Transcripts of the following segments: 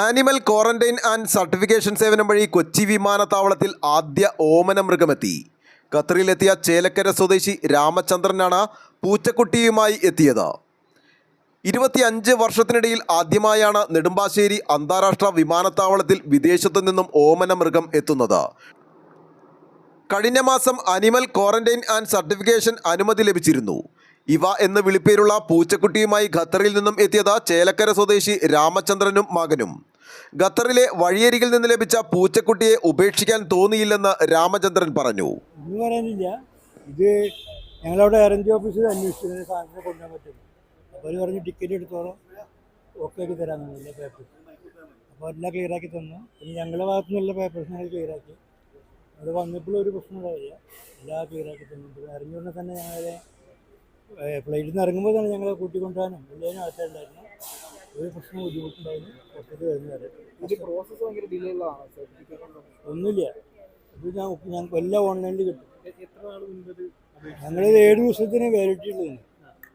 Animal quarantine and certification സേവനം വഴി കൊച്ചി വിമാനത്താവളത്തിൽ ആദ്യ ഓമന മൃഗമെത്തി ഖത്തറിലെത്തിയ ചേലക്കര സ്വദേശി രാമചന്ദ്രനാണ് പൂച്ചക്കുട്ടിയുമായി എത്തിയത്. ഇരുപത്തിയഞ്ച് വർഷത്തിനിടയിൽ ആദ്യമായാണ് നെടുമ്പാശ്ശേരി അന്താരാഷ്ട്ര വിമാനത്താവളത്തിൽ വിദേശത്തു നിന്നും ഓമന മൃഗം എത്തുന്നത്. കഴിഞ്ഞ മാസം അനിമൽ ക്വാറന്റൈൻ ആൻഡ് സർട്ടിഫിക്കേഷൻ അനുമതി ലഭിച്ചിരുന്നു. ഇവ എന്ന വിളിപ്പേരുള്ള പൂച്ചക്കുട്ടിയുമായി ഖത്തറിൽ നിന്നും എത്തിയത് ചേലക്കര സ്വദേശി രാമചന്ദ്രനും മകനും. ഖത്തറിലെ വഴിയരികിൽ നിന്ന് ലഭിച്ച പൂച്ചക്കുട്ടിയെ ഉപേക്ഷിക്കാൻ തോന്നിയില്ലെന്ന് രാമചന്ദ്രൻ പറഞ്ഞു. പറയാനില്ല ഇത് ഞങ്ങളവിടെ എയറേഞ്ച് ഓഫീസിൽ അന്വേഷിച്ചു സാധനത്തിന് കൊണ്ടുപോകാൻ പറ്റും അവർ പറഞ്ഞു ടിക്കറ്റ് എടുത്തോളാം. ഓക്കെ ആക്കി തരാമെന്നില്ല പേപ്പർ അപ്പോൾ എല്ലാം ക്ലിയറാക്കി തന്നു. പിന്നെ ഞങ്ങളുടെ ഭാഗത്തു നിന്നുള്ള പേപ്പേഴ്സ് ഞങ്ങൾ ക്ലിയറാക്കി അത് വന്നപ്പോഴും ഒരു പ്രശ്നം ഉണ്ടാവില്ല എല്ലാം ക്ലിയറാക്കി തന്നു. ഇറങ്ങി തന്നെ ഞങ്ങളെ ഫ്ലൈറ്റിൽ നിന്ന് ഇറങ്ങുമ്പോൾ തന്നെ ഞങ്ങളെ കൂട്ടിക്കൊണ്ടുപോകാനും എല്ലാവരും അകത്തുണ്ടായിരുന്നു ഒരു പ്രശ്നം ബുദ്ധിമുട്ടുണ്ടായിരുന്നു. പുറത്തേക്ക് വരുന്ന വരെ. ഇത് പ്രോസസ്സ് ഭയങ്കര ഡിലേ ഉള്ളതാണ് സർട്ടിഫിക്കറ്റ് ഒന്നുമില്ല. ഇത് ഞാൻ ഞങ്ങൾക്ക് എല്ലാം ഓൺലൈനിൽ കിട്ടും. ഞങ്ങളിത് ഏഴ് ദിവസത്തിന് വാലിഡിറ്റി ഉള്ളതാണ്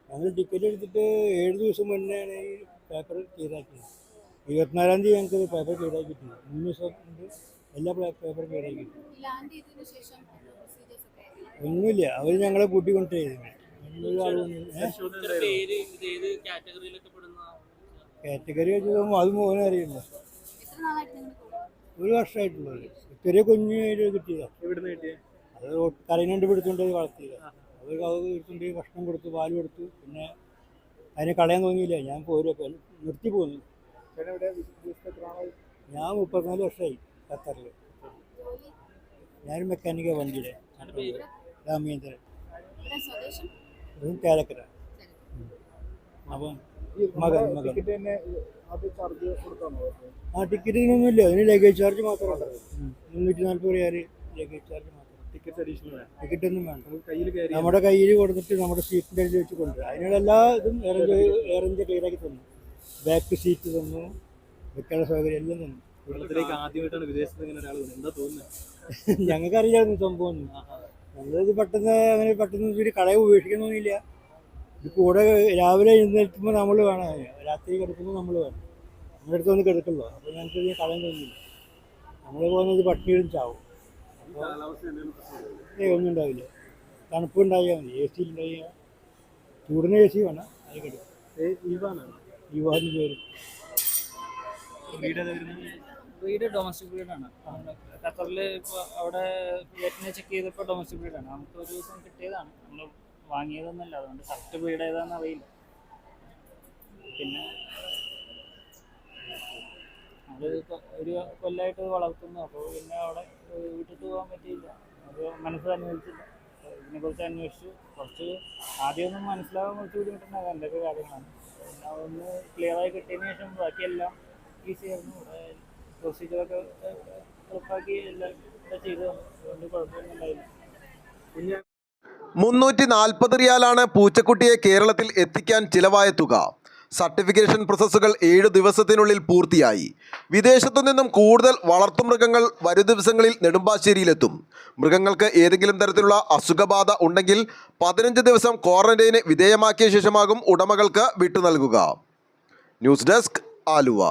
ഞങ്ങൾ ടിക്കറ്റ് എടുത്തിട്ട് ഏഴ് ദിവസം മുന്നെയാണ് ഈ പേപ്പർ ക്ലിയറാക്കിയത് ഇരുപത്തിനാലാം തീയതി ഞങ്ങൾക്ക് പേപ്പർ ക്ലിയറാക്കിയിട്ടുണ്ട് മൂന്ന് ദിവസം കൊണ്ട് എല്ലാ പേപ്പർ ക്ലിയറാക്കിയിട്ടുണ്ട് ഒന്നുമില്ല. അവർ ഞങ്ങളെ കൂട്ടിക്കൊണ്ട് കാറ്റഗറി വെച്ച് നോക്കുമ്പോൾ അത് മോനെ അറിയില്ല ഒരു വർഷമായിട്ടുള്ളത്. ചെറിയ കുഞ്ഞു കിട്ടിയതാണ് എവിടുന്ന് അത് കരയിനുണ്ട് പിടിച്ചുകൊണ്ട് വളർത്തിയതാണ് അത് എടുത്തുകൊണ്ട് ഭക്ഷണം കൊടുത്തു പാൽ കൊടുത്തു പിന്നെ അതിനെ കളയാൻ തോന്നിയില്ല. ഞാൻ പോരും നിർത്തി പോന്നു. ഞാൻ മുപ്പത്തിനാല് വർഷമായി ഖത്തറിൽ ഞാൻ മെക്കാനിക്ക വണ്ടിയുടെ രാമേന്ദ്രൻ. കേരക്കര അപ്പം മകൻ മകൻ. ടിക്കറ്റ് ആ ടിക്കറ്റിനൊന്നുമില്ല അതിന് ലഗേജ് ചാർജ് മാത്രമേ ഉണ്ടാവും മുന്നൂറ്റി നാല്പത് റിയാൽ ലഗേജ് ചാർജ് മാത്രം. ടിക്കറ്റ് അഡീഷണൽ ടിക്കറ്റ് ഒന്നും വേണ്ട. നമ്മുടെ കയ്യിൽ കൊടുത്തിട്ട് നമ്മുടെ സീറ്റിന്റെ അടിയിൽ വെച്ച് കൊണ്ടുവരും. അതിനുള്ള എല്ലാ ഇതും എയറേഞ്ച് എയറേഞ്ച് ക്ലിയറാക്കി തന്നു. ബാക്ക് സീറ്റ് തന്നു. വെക്കാനുള്ള സൗകര്യം എല്ലാം തന്നു. കേരളത്തിലേക്ക് ആദ്യമായിട്ടാണ് വിദേശത്ത് ഇങ്ങനെ ഒരാൾ എന്താ തോന്നുന്നത് ഞങ്ങൾക്ക് അറിയില്ലായിരുന്നു സംഭവം ഞങ്ങളിത് പെട്ടെന്ന് അങ്ങനെ പെട്ടെന്ന് ഒരു കടയെ ഇത് കൂടെ രാവിലെ എഴുന്നേൽക്കുമ്പോൾ നമ്മൾ വേണം. രാത്രി കിടക്കുമ്പോൾ നമ്മൾ വേണം. നമ്മുടെ അടുത്ത് വന്ന് കിടക്കുള്ളൂ. അപ്പോൾ ഞങ്ങൾക്ക് ഇത് കടയും തോന്നില്ല നമ്മൾ പോകുന്നത് പട്ടിണിയിലും ചാവും. ഏ ഒന്നും ഉണ്ടാവില്ല. തണുപ്പ് ഉണ്ടായാൽ മതി. എ സി ഉണ്ടായാൽ ചൂടിന് എ സി വേണം. അത് കിടക്കും. യുവാന്ന് ഇവാനാണ് ബ്രീഡ് ഡൊമസ്റ്റിക് ബ്രീഡാണ്. ഖത്തറിൽ ഇപ്പോൾ അവിടെ വെറ്റിനെ ചെക്ക് ചെയ്തപ്പോൾ ഡൊമസ്റ്റിക് ബ്രീഡാണ്. നമുക്ക് ഒരു ദിവസം കിട്ടിയതാണ്. നമ്മൾ വാങ്ങിയതൊന്നുമല്ല അതുകൊണ്ട് കറക്റ്റ് ബ്രീഡ് ഏതാണെന്ന് അറിയില്ല. പിന്നെ അത് ഒരു കൊല്ലമായിട്ട് വളർത്തുന്നു. അപ്പോൾ പിന്നെ അവിടെ വിട്ടിട്ട് പോകാൻ പറ്റിയില്ല. അത് മനസ്സ് അനുവദിച്ചില്ല. ഇതിനെക്കുറിച്ച് അന്വേഷിച്ചു. കുറച്ച് ആദ്യമൊന്നും മനസ്സിലാകാൻ കുറച്ച് ബുദ്ധിമുട്ടുണ്ടാകും എന്തൊക്കെ കാര്യങ്ങളാണ്. അതൊന്ന് ക്ലിയറായി കിട്ടിയതിന് ശേഷം ബാക്കിയെല്ലാം ഈസി ആയിരുന്നു. പ്രൊസീജിയറൊക്കെ ഉറപ്പാക്കി എല്ലാം ഇവിടെ ചെയ്തു. തന്നു അതുകൊണ്ട് കുഴപ്പമൊന്നും ഉണ്ടായില്ല മുന്നൂറ്റി നാൽപ്പത് റിയാലാണ് പൂച്ചക്കുട്ടിയെ കേരളത്തിൽ എത്തിക്കാൻ ചിലവായ തുക. സർട്ടിഫിക്കേഷൻ പ്രോസസ്സുകൾ ഏഴ് ദിവസത്തിനുള്ളിൽ പൂർത്തിയായി. വിദേശത്തു നിന്നും കൂടുതൽ വളർത്തുമൃഗങ്ങൾ വരും ദിവസങ്ങളിൽ നെടുമ്പാശ്ശേരിയിലെത്തും. മൃഗങ്ങൾക്ക് ഏതെങ്കിലും തരത്തിലുള്ള അസുഖബാധ ഉണ്ടെങ്കിൽ പതിനഞ്ച് ദിവസം ക്വാറന്റൈന് വിധേയമാക്കിയ ശേഷമാകും ഉടമകൾക്ക് വിട്ടു നൽകുക. News desk Aluva.